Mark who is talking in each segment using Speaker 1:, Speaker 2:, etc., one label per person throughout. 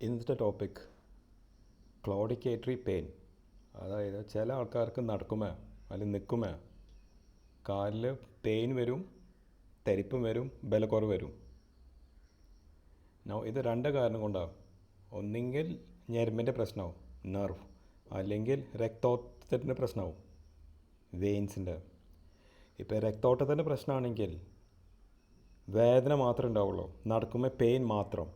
Speaker 1: ഇന്നത്തെ topic ക്ലോഡിക്കേറ്ററി pain അതായത് ചില ആൾക്കാർക്ക് നടക്കുമേ അല്ലെങ്കിൽ നിൽക്കുമേ? കാലിൽ പെയിൻ വരും തരിപ്പും വരും ബലക്കുറവ് വരും. ഇത് രണ്ട് കാരണം കൊണ്ടാണ് ഒന്നെങ്കിൽ ഞരമ്പിന്റെ പ്രശ്നമാവും നെർവ് അല്ലെങ്കിൽ രക്തോട്ടത്തിന്റെ പ്രശ്നമാവും വെയിൻസിന്റെ ഇപ്പോൾ രക്തോട്ടത്തിന്റെ പ്രശ്നമാണെങ്കിൽ വേദന മാത്രമേ ഉണ്ടാവുള്ളൂ നടക്കുമ്പോൾ പെയിൻ മാത്രം.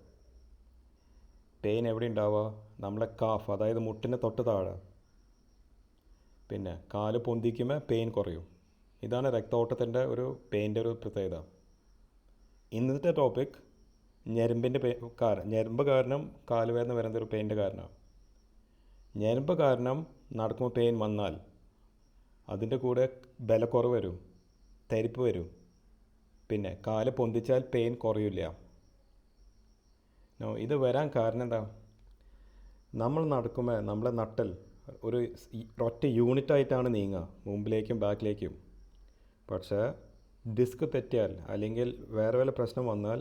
Speaker 1: പെയിൻ എവിടെ ഉണ്ടാവുക? നമ്മളെ കാഫ് അതായത് മുട്ടിന് തൊട്ട് താഴെ. പിന്നെ കാൽ പൊന്തിക്കുമ്പോൾ പെയിൻ കുറയും. ഇതാണ് രക്തോട്ടത്തിന്റെ ഒരു പെയിന്റെ ഒരു പ്രത്യേകത. ഇന്നത്തെ ടോപ്പിക് ഞരമ്പിന്റെ പേ കാരണം ഞരമ്പ് കാരണം കാലുവേദന വരുന്ന ഒരു പെയിന്റെ കാരണമാണ്. ഞരമ്പ് കാരണം നടക്കുമ്പോൾ പെയിൻ വന്നാൽ അതിന്റെ കൂടെ ബലക്കുറവ് വരും തരിപ്പ് വരും. പിന്നെ കാൽ പൊന്തിച്ചാൽ പെയിൻ കുറയില്ല. നോ ഇത് വരാൻ കാരണം എന്താ? നമ്മൾ നടക്കുമ്പോൾ നമ്മളെ നട്ടൽ ഒരു ഒറ്റ യൂണിറ്റ് ആയിട്ടാണ് നീങ്ങുക മുമ്പിലേക്കും ബാക്കിലേക്കും പക്ഷേ ഡിസ്ക് തെറ്റിയാൽ അല്ലെങ്കിൽ വേറെ വല്ല പ്രശ്നം വന്നാൽ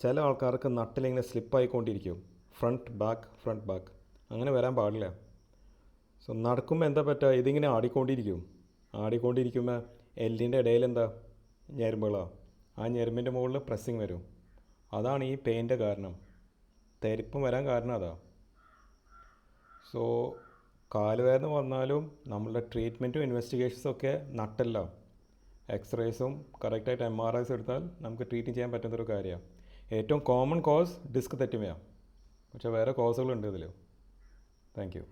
Speaker 1: ചില ആൾക്കാർക്ക് നട്ടിലിങ്ങനെ സ്ലിപ്പായിക്കൊണ്ടിരിക്കും ഫ്രണ്ട് ബാക്ക് ഫ്രണ്ട് ബാക്ക് അങ്ങനെ വരാൻ പാടില്ല. സോ നടക്കുമ്പോൾ എന്താ പറ്റുക ഇതിങ്ങനെ ആടിക്കൊണ്ടിരിക്കും. ആടിക്കൊണ്ടിരിക്കുമ്പോൾ എല്ലിന്റെ ഇടയിൽ എന്താ? ഞരമ്പുകളാണ് ആ ഞരമ്പിന്റെ മുകളിൽ പ്രസ്സിങ് വരും. അതാണ് ഈ പെയിന്റെ കാരണം. തെരിപ്പം വരാൻ കാരണം അതാ. സോ കാലുവേദന വന്നാലും നമ്മളുടെ ട്രീറ്റ്മെന്റും ഇൻവെസ്റ്റിഗേഷൻസും ഒക്കെ നട്ടല്ല. എക്സ്റേസും കറക്റ്റായിട്ട് എം ആർ ഐസ് എടുത്താൽ നമുക്ക് ട്രീറ്റ് ചെയ്യാൻ പറ്റുന്നൊരു കാര്യമാണ് ഏറ്റവും കോമൺ കോസ് ഡിസ്ക് തെറ്റുമയാണ് പക്ഷേ വേറെ കോസുകളുണ്ട് ഇതിൽ താങ്ക് യു